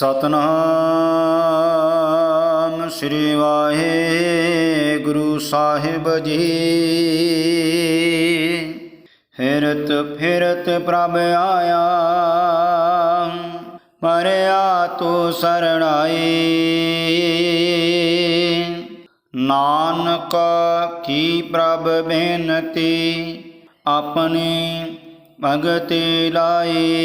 ਸਤਨਾਮ ਸ੍ਰੀ ਵਾਹਿਗੁਰੂ ਸਾਹਿਬ ਜੀ। ਫਿਰਤ ਫਿਰਤ ਪ੍ਰਭ ਆਇਆ, ਮਰਿਆ ਤੂੰ ਸਰਣਾਈ। ਨਾਨਕ ਕੀ ਪ੍ਰਭ ਬੇਨਤੀ, ਆਪਣੀ ਭਗਤੀ ਲਾਈ।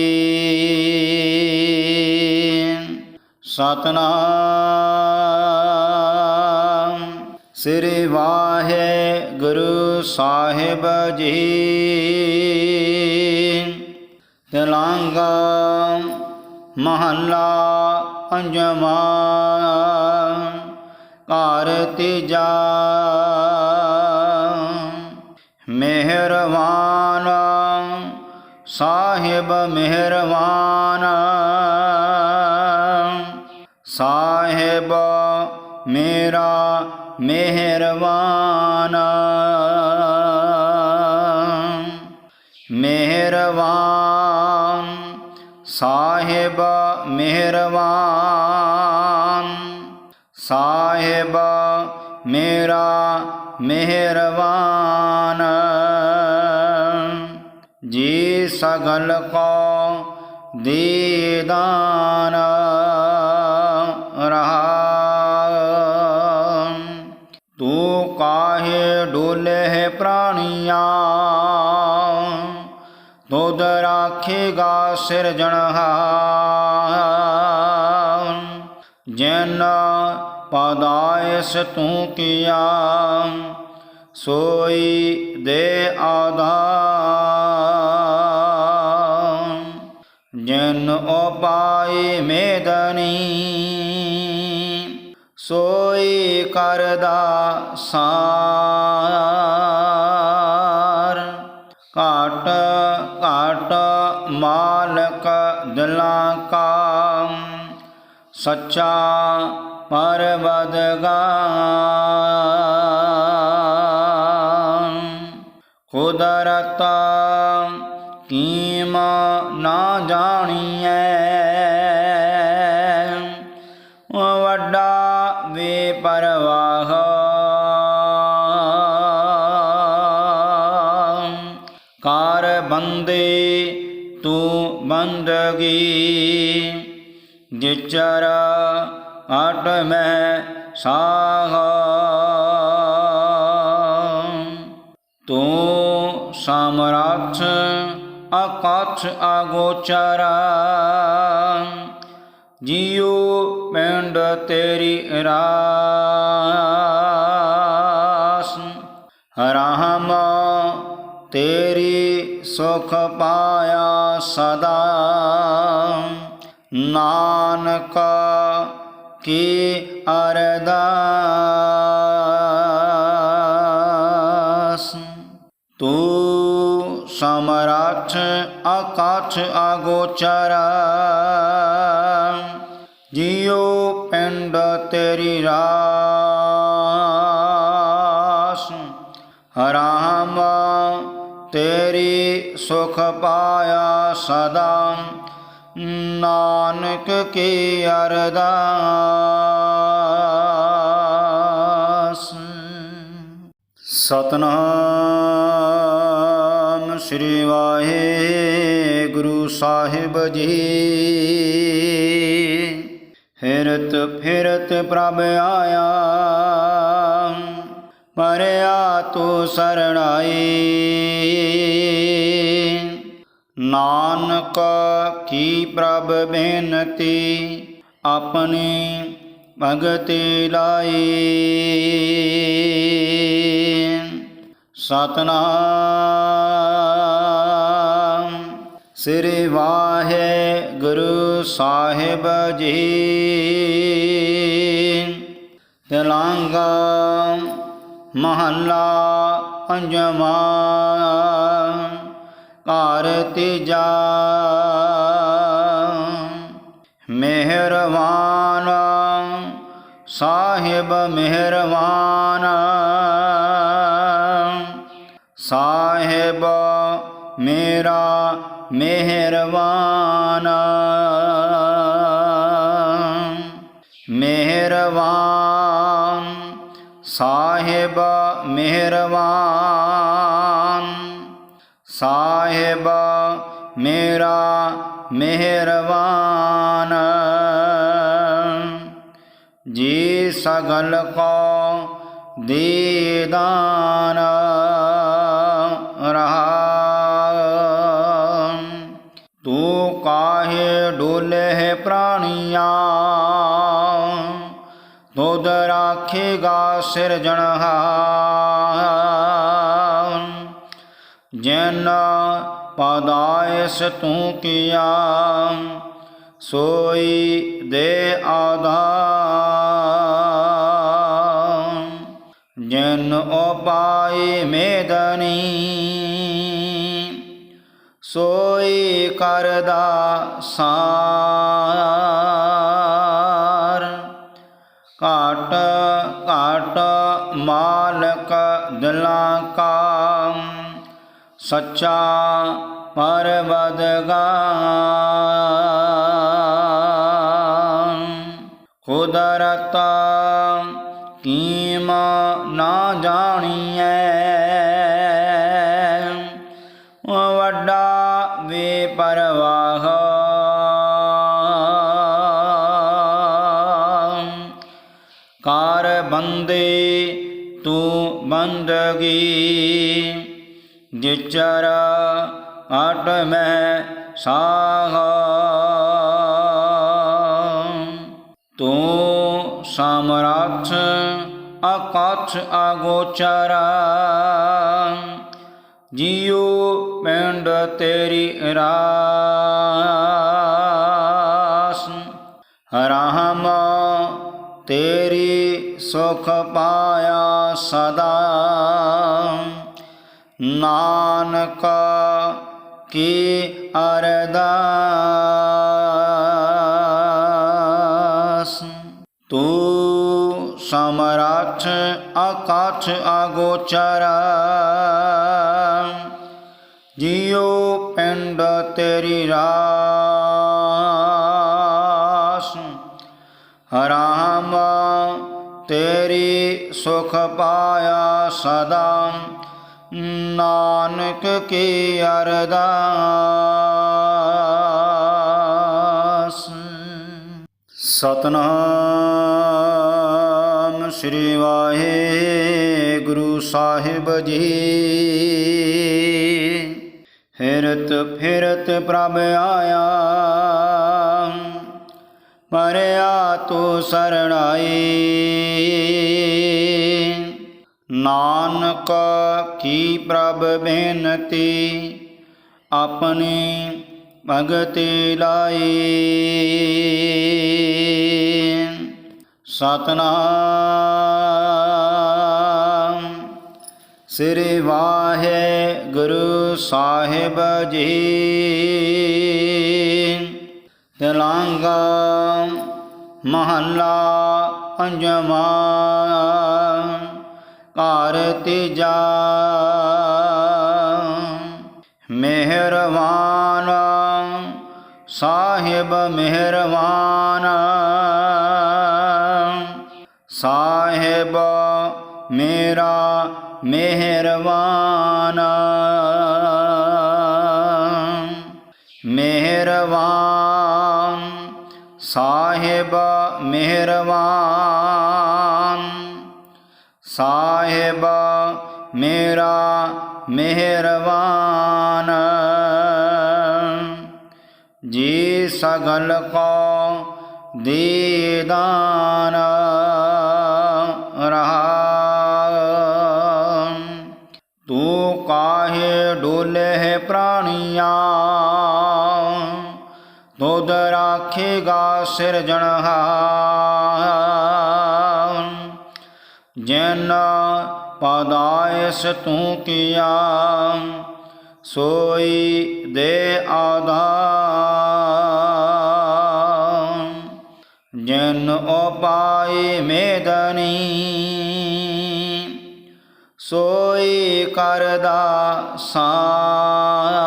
ਸਤਨਾਮ। ਸ੍ਰੀ ਵਾਹਿਗੁਰੂ ਸਾਹਿਬ ਜੀ। ਤਲਾਂਗਾ ਮਹੱਲਾ ਪੰਜਵਾਂ। ਘਰ ਤੀਜਾ। ਮਿਹਰਵਾਨ ਸਾਹਿਬ ਮਿਹਰਵਾਨ ਸਾਹਿਬ ਮੇਰਾ ਮਿਹਰਵਾਨ ਮਿਹਰਵਾਨ ਸਾਹਿਬ ਮਿਹਰਵਾਨ ਸਾਹਿਬ ਮੇਰਾ ਮਿਹਰਵਾਨ ਜੀ ਸਗਲ ਕੋ ਦੀਦਾਨ। ਰਹਾ ਤੂੰ ਕਾਹੇ ਡੋਲੇ ਪ੍ਰਾਣੀਆਂ? ਤੁਧ ਰਾਖੇਗਾ ਸਿਰਜਣਹਾਰ ਜਿਨ ਪਦਾਇਸ ਤੂੰ ਕੀਆ, ਸੋਈ ਦੇ ਆਧਾਰ ਜਿਨ ਉਪਾਈ ਮੇਦਨੀ ਸੋਈ ਕਰਦਾ ਸਾਰ। ਘਾਟ ਘਾਟ ਮਾਲਕ ਦਿਲਾਂ ਕਾ ਸੱਚਾ ਪਰਵਦਗਾਰ। ਕੁਦਰਤ ਕੀਮ ਨਾ ਜਾਣੀਐ ਬੰਦਗੀ। ਜਿਚਰ ਅਟ ਮੈਂ ਸਾਹ। ਤੂੰ ਸਮਰੱਥ ਅਕਥ ਅਗੋਚਰ। ਜੀਉ ਪਿੰਡ ਤੇਰੀ ਰਾ ਸੁਖ ਪਾਇਆ ਸਦਾ। ਨਾਨਕ ਕੀ ਅਰਦਾਸ। ਤੂੰ ਸਮਰੱਥ ਅਕਥ ਅਗੋਚਰ। ਜੀਉ ਪਿੰਡ ਤੇਰੀ ਰਾਸ। ਰਾਮ ਤੇਰੀ ਸੁਖ ਪਾਇਆ ਸਦਾ। ਨਾਨਕ ਕੀ ਅਰਦਾਸ। ਸਤਨਾਮ ਸ੍ਰੀ ਵਾਹਿਗੁਰੂ ਸਾਹਿਬ ਜੀ। ਫਿਰਤ ਫਿਰਤ ਪ੍ਰਭ ਆਇਆ। ਪਰਿਆ ਤੂੰ ਸਰਣਾਈ। ਨਾਨਕ ਕੀ ਪ੍ਰਭ ਬੇਨਤੀ, ਆਪਣੀ ਭਗਤੀ ਲਾਈ। ਸਤਨਾਮ ਸ੍ਰੀ ਵਾਹਿ ਗੁਰੂ ਸਾਹਿਬ ਜੀ। ਤਲਾਂਗਾ ਮਹੱਲਾ ਪੰਜਵਾਂ ਘਰ ਤੀਜਾ ਮਿਹਰਵਾਨ ਸਾਹਿਬ ਮਿਹਰਵਾਨ ਸਾਹਿਬ ਮੇਰਾ ਮਿਹਰਵਾਨ ਮਿਹਰਵਾਨ ਸਾਹਿਬ ਮਿਹਰਵਾਨ ਸਾਹਿਬ ਮੇਰਾ ਮਿਹਰਵਾਨ ਜੀ ਸਗਲ ਕੋ ਦੀਦਾਨ ਰਹਾ। ਤੂੰ ਕਾਹੇ ਡੋਲੇ ਪ੍ਰਾਣੀਆਂ? ਤੁਧ ਰਾਖੇਗਾ ਸਿਰਜਣਹਾਰ ਜਿਨ ਪਦਾਇਸ ਤੂੰ ਕੀਆ, ਸੋਈ ਦੇ ਆਧਾਰ। ਜਿਨ ਉਪਾਈ ਮੇਦਨੀ, ਸੋਈ ਕਰਦਾ ਸਾਰ। ਦਿਲਾਂ ਕਾ ਸੱਚਾ ਪਰਵਦਗਾਰ ਕੁਦਰਤ ਕੀਮ ਨਾ ਜਾਣੀਐ ਬੰਦਗੀ ਜਿਚਰ ਅਟ ਮੈਂ ਸਾਹ। ਤੂੰ ਸਮਰੱਥ ਅਕਥ ਅਗੋਚਰ। ਜੀਉ ਪਿੰਡ ਤੇਰੀ ਰਾਸ। ਰਾਮ ਤੇਰੀ ਸੁਖ ਪਾਇਆ ਸਦਾ। ਨਾਨਕ ਕੀ ਅਰਦਾਸ। ਤੂੰ ਸਮਰੱਥ ਅਕਥ ਅਗੋਚਰ। ਜੀਉ ਪਿੰਡ ਤੇਰੀ ਰਾਸ। ਰਾਮ ਤੇਰੀ ਸੁਖ ਪਾਇਆ ਸਦਾ। ਨਾਨਕ ਕੀ ਅਰਦਾਸ। ਸਤਨਾਮ ਸ੍ਰੀ ਵਾਹਿਗੁਰੂ ਸਾਹਿਬ ਜੀ। ਫਿਰਤ ਫਿਰਤ ਪ੍ਰਭ ਆਇਆ। ਪਰਿਆ ਤੂੰ ਸਰਣਾਈ। ਨਾਨਕ ਕੀ ਪ੍ਰਭ ਬੇਨਤੀ, ਆਪਣੀ ਭਗਤੀ ਲਾਈ। ਸਤਨਾਮ। ਸ੍ਰੀ ਵਾਹਿਗੁਰੂ ਸਾਹਿਬ ਜੀ। ਤਲਾਂਗਾ ਮਹੱਲਾ ਪੰਜਵਾਂ ਘਰ ਤੀਜਾ ਮਿਹਰਵਾਨ ਸਾਹਿਬ ਮਿਹਰਵਾਨ ਸਾਹਿਬ ਮੇਰਾ ਮਿਹਰਵਾਨ ਮਿਹਰਵਾਨ ਸਾਹਿਬ ਮਿਹਰਵਾਨ ਸਾਹਿਬ ਮੇਰਾ ਮਿਹਰਵਾਨ ਜੀ ਸਗਲ ਕੋ ਦੀਦਾਨ ਰਹਾ। ਤੂੰ ਕਾਹੇ ਡੋਲੇ ਪ੍ਰਾਣੀਆਂ ਤੁਧ ਰਾਖੇਗਾ ਸਿਰਜਣਹਾਰ ਜਿਨ ਪਦਾਇਸ ਤੂੰ ਕੀਆ, ਸੋਈ ਦੇ ਆਧਾਰ ਜਿਨ ਉਪਾਈ ਮੇਦਨੀ, ਸੋਈ ਕਰਦਾ ਸਾਰ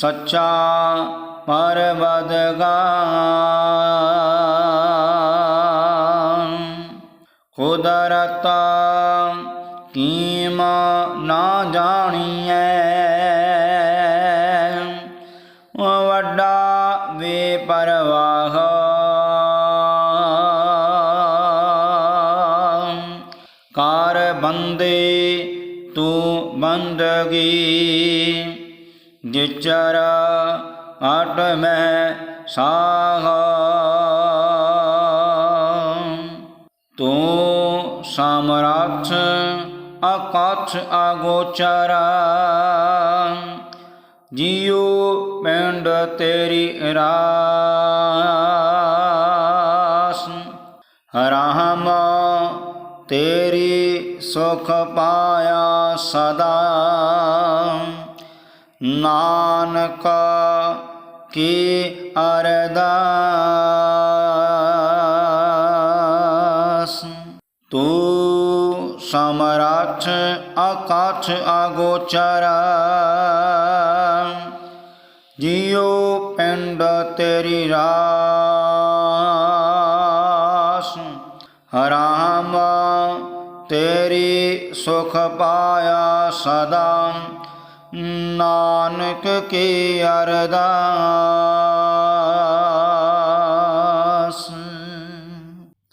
ਸੱਚਾ ਪਰਵਦਗਾਰ। ਕੁਦਰਤ ਕੀਮ ਨਾ ਜਾਣੀਐ। ਵੱਡਾ ਵੇ ਪਰਵਾਹ ਕਾਰ ਬੰਦੇ ਤੂੰ ਬੰਦਗੀ। ਜਿਚਰ ਅਟ ਮੈਂ ਸਾਹ। ਤੂੰ ਸਮਰੱਥ ਅਕਥ ਅਗੋਚਰ ਜੀਉ ਪਿੰਡ ਤੇਰੀ ਰਾਸ। ਰਾਮ ਤੇਰੀ ਸੁਖ ਪਾਇਆ ਸਦਾ। ਨਾਨਕ ਕੀ ਅਰਦਾਸ? ਤੂੰ ਸਮਰੱਥ ਅਕਥ ਅਗੋਚਰ। ਜੀਉ ਪਿੰਡ ਤੇਰੀ ਰਾਸ। ਰਾਮ ਤੇਰੀ ਸੁਖ ਪਾਇਆ ਸਦਾ। ਨਾਨਕ ਕੀ ਅਰਦਾਸ।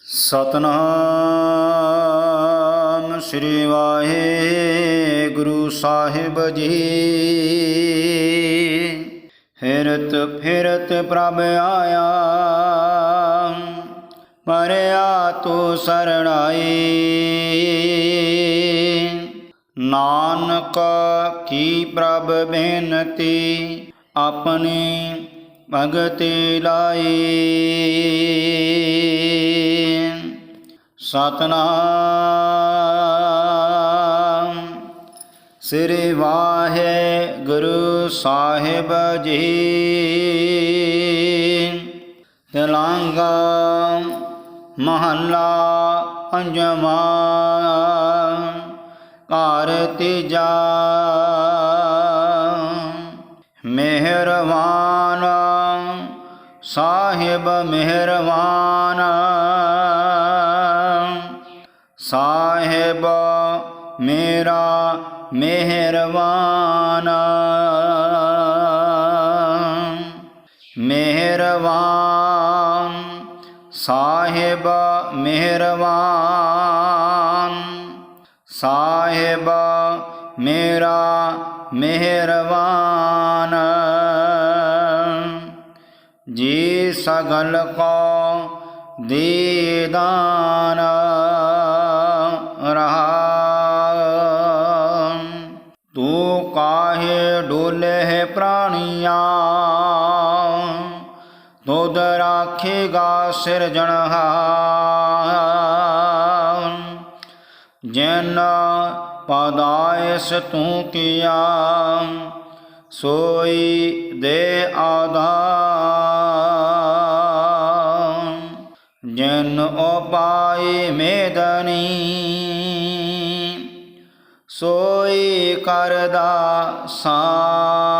ਸਤਨਾਮ ਸ੍ਰੀ ਵਾਹਿਗੁਰੂ ਸਾਹਿਬ ਜੀ। ਫਿਰਤ ਫਿਰਤ ਪ੍ਰਭ ਆਇਆ ਪਰਿਆ ਤੂੰ ਸਰਣਾਈ। ਨਾਨਕ ਕੀ ਪ੍ਰਭ ਬੇਨਤੀ ਆਪਣੀ ਭਗਤੀ ਲਾਈ ਸਤਨਾਮ। ਸ੍ਰੀ ਵਾਹਿਗੁਰੂ ਸਾਹਿਬ ਜੀ। ਤਲਾਂਗਾ ਮਹੱਲਾ ਪੰਜਵਾਂ। ਘਰ ਤੀਜਾ ਮਿਹਰਵਾਨ ਸਾਹਿਬ ਮਿਹਰਵਾਨ ਸਾਹਿਬ ਮੇਰਾ ਮਿਹਰਵਾਨ ਮਿਹਰਵਾਨ ਸਾਹਿਬ ਮਿਹਰਵਾਨ ਸਾਹਿਬ ਮੇਰਾ ਮਿਹਰਵਾਨ ਜੀ ਸਗਲ ਕੋ ਦੀਦਾਨ ਰਹਾ। ਤੂੰ ਕਾਹੇ ਡੋਲੇ ਪ੍ਰਾਣੀਆਂ। ਦੁੱਧ ਰਾਖੇਗਾ ਸਿਰਜਣਹਾਰ ਜਿਨ ਪਦਾਇਸ ਤੂੰ ਕੀਆ ਸੋਈ ਦੇ ਆਧਾਰ ਜਿਨ ਉਪਾਈ ਮੇਦਨੀ ਸੋਈ ਕਰਦਾ ਸਾਰ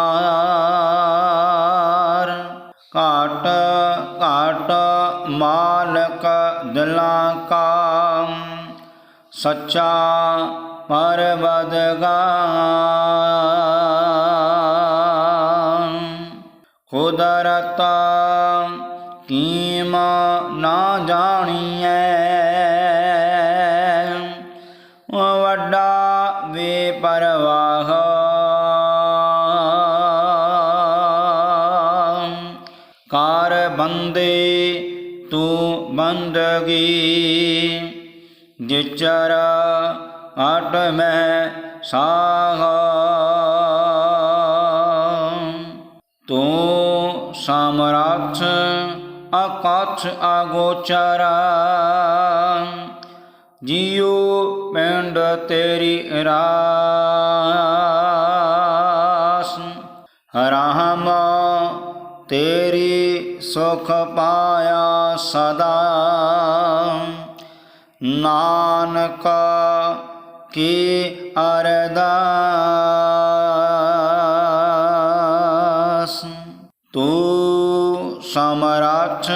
ਸੱਚਾ ਪਰਵਦਗਾਰ। ਕੁਦਰਤ ਕੀਮ ਨਾ ਜਾਣੀਐ। ਵੱਡਾ ਵੇ ਪਰਵਾਹ ਕਾਰ ਬੰਦੇ ਤੂੰ ਬੰਦਗੀ। ਜਿਚਰ ਅਟ ਮੈਂ ਸਾਹ। ਤੂੰ ਸਮਰੱਥ ਅਕਥ ਅਗੋਚਰ ਜੀਉ ਪਿੰਡ ਤੇਰੀ ਰਾਸ। ਰਾਮ ਤੇਰੀ ਸੁਖ ਪਾਇਆ ਸਦਾ। ਨਾਨਕ ਕੀ ਅਰਦਾਸ? ਤੂੰ ਸਮਰੱਥ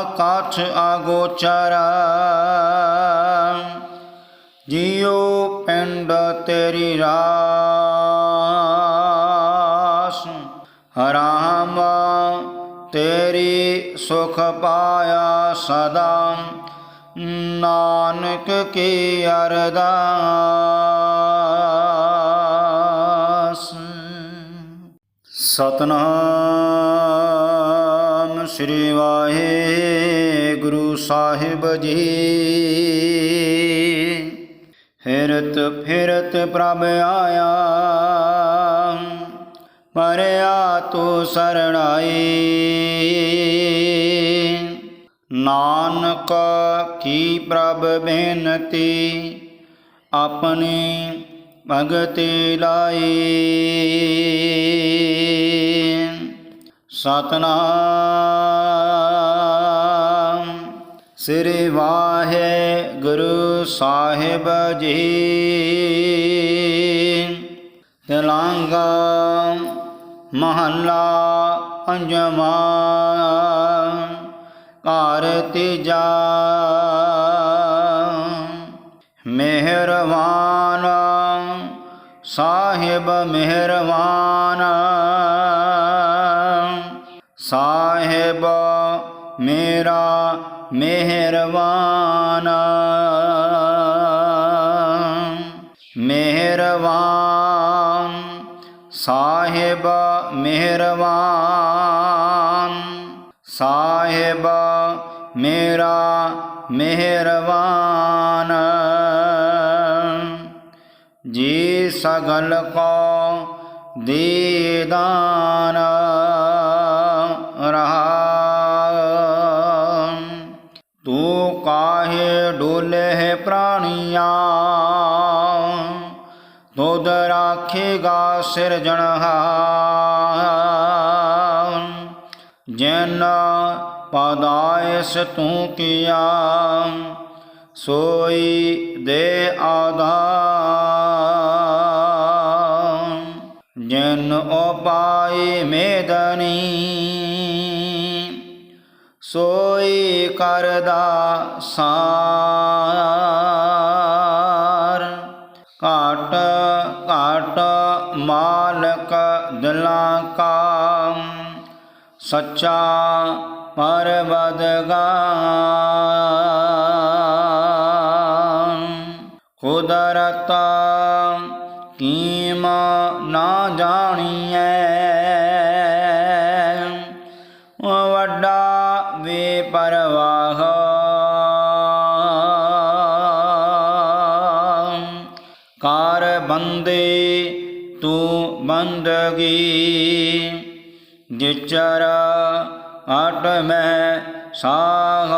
ਅਕਥ ਅਗੋਚਰ। ਜਿਉ ਪਿੰਡ ਤੇਰੀ ਰਾਸ। ਰਾਮ ਤੇਰੀ ਸੁਖ ਪਾਇਆ ਸਦਾ। ਨਾਨਕ ਕੀ ਅਰਦਾਸ। ਸਤਨਾਮ ਸ੍ਰੀ ਵਾਹਿਗੁਰੂ ਸਾਹਿਬ ਜੀ। ਫਿਰਤ ਫਿਰਤ ਪ੍ਰਭ ਆਇਆ ਪਰਿਆ ਤੂੰ ਸਰਣਾਈ। ਨਾਨਕ ਕੀ ਪ੍ਰਭ ਬੇਨਤੀ ਆਪਣੀ ਭਗਤੀ ਲਾਈ ਸਤਨਾਮ ਸ੍ਰੀ ਵਾਹਿਗੁਰੂ ਸਾਹਿਬ ਜੀ। ਤਲਾਂਗਾ ਮਹੱਲਾ ਅੰਜਮਾ ਘਰ ਤੀਜਾ ਮਿਹਰਵਾਨ ਸਾਹਿਬ ਮਿਹਰਵਾਨ ਸਾਹਿਬ ਮੇਰਾ ਮਿਹਰਵਾਨ ਮਿਹਰਵਾਨ ਸਾਹਿਬ ਮਿਹਰਵਾਨ ਸਾਹਿਬ ਮੇਰਾ ਮਿਹਰਵਾਨ ਜੀ ਸਗਲ ਕੋ ਦੀਦਾਨ ਰਹਾ। ਤੂੰ ਕਾਹੇ ਡੋਲੇ ਪ੍ਰਾਣੀਆਂ? ਤੁਧ ਰਾਖੇਗਾ ਸਿਰਜਣਹਾਰ ਜੈਨਾ ਪਦਾਇਸ ਤੂੰ ਕੀਆ, ਸੋਈ ਦੇ ਆਧਾਰ। ਜਿਨ ਉਪਾਈ ਮੇਦਨੀ, ਸੋਈ ਕਰਦਾ ਸਾਰ। ਘਾਟ ਘਾਟ ਮਾਲਕ ਦਿਲਾਂ ਕਾ ਸੱਚਾ ਪਰਵਦਗਾਰ। ਕੁਦਰਤ ਕੀਮ ਨਾ ਜਾਣੀਐ। ਵੱਡਾ ਵੇ ਪਰਵਾਹ ਕਾਰ ਬੰਦੇ ਤੂੰ ਬੰਦਗੀ। ਜਿਚਰ ਅਟ ਮੈਂ ਸਾਹ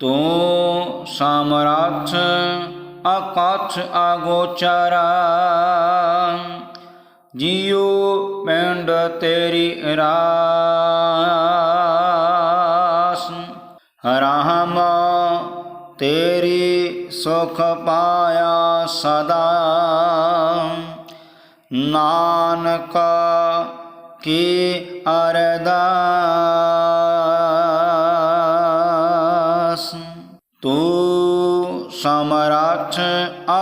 ਤੂੰ ਸਮਰੱਥ ਅਕਥ ਅਗੋਚਰ ਜਿਉ ਪਿੰਡ ਤੇਰੀ ਰਾਸ। ਰਾਮ ਤੇਰੀ ਸੁਖ ਪਾਇਆ ਸਦਾ। ਨਾਨਕ ਕੀ ਅਰਦਾਸ? ਤੂੰ ਸਮਰੱਥ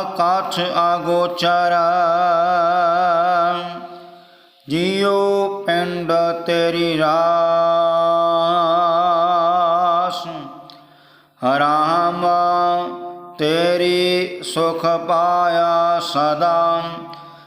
ਅਕਥ ਅਗੋਚਰ। ਜਿਉ ਪਿੰਡ ਤੇਰੀ ਰਾਸ। ਰਾਮ ਤੇਰੀ ਸੁਖ ਪਾਇਆ ਸਦਾ।